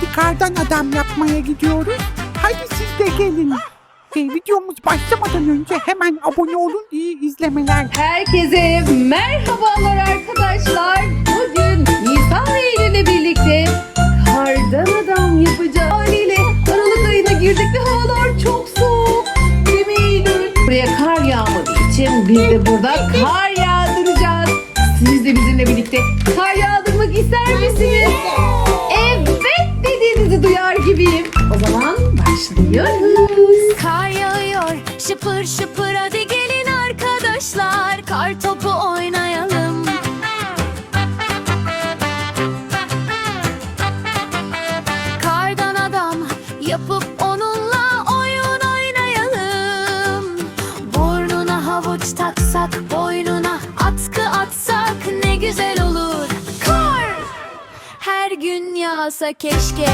hadi kardan adam yapmaya gidiyoruz. Hadi siz de gelin. E, videomuz başlamadan önce hemen abone olun. İyi izlemeler. Herkese merhabalar arkadaşlar. Bugün Nisan Eylül ile birlikte kardan adam yapacağız. Haliyle Aralık ayına girdik ve havalar çok soğuk. Değil mi? Buraya kar yağmadığı için biz de burada kar başlıyoruz. Kar yağıyor şıpır şıpır. Hadi gelin arkadaşlar. Kar topu oynayalım. Kardan adam yapıp onunla oyun oynayalım. Burnuna havuç taksak boynuna atkı atsak ne güzel olur. Kar! Her gün yağsa keşke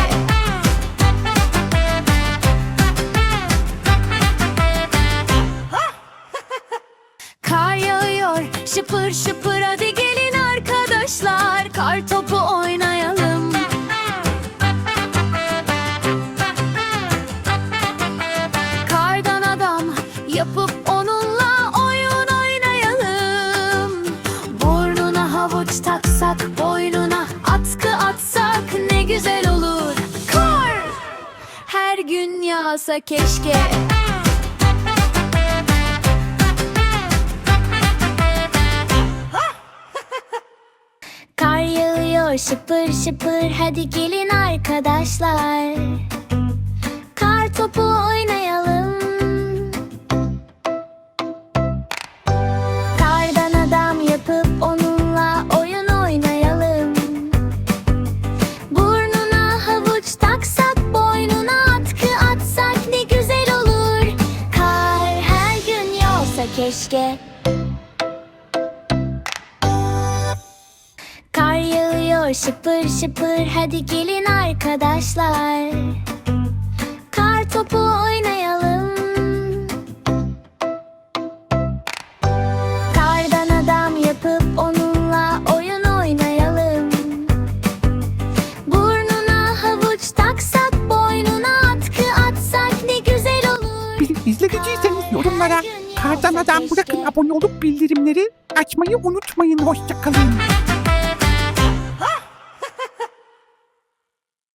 şıpır şıpır hadi gelin arkadaşlar. Kar topu oynayalım. Kardan adam yapıp onunla oyun oynayalım. Burnuna havuç taksak boynuna atkı atsak ne güzel olur. Kar! Her gün yağsa keşke yağıyor şıpır şıpır hadi gelin arkadaşlar. Kar topu oynayalım. Kardan adam yapıp onunla oyun oynayalım. Burnuna havuç taksak boynuna atkı atsak ne güzel olur. Kar her gün yağsa keşke yağıyor şıpır şıpır hadi gelin arkadaşlar. Kar topu oynayalım. Kardan adam yapıp onunla oyun oynayalım. Burnuna havuç taksak boynuna atkı atsak ne güzel olur. Bizi izlediyseniz yorumlara kardan adam bırakın abone olup bildirimleri açmayı unutmayın. Hoşçakalın.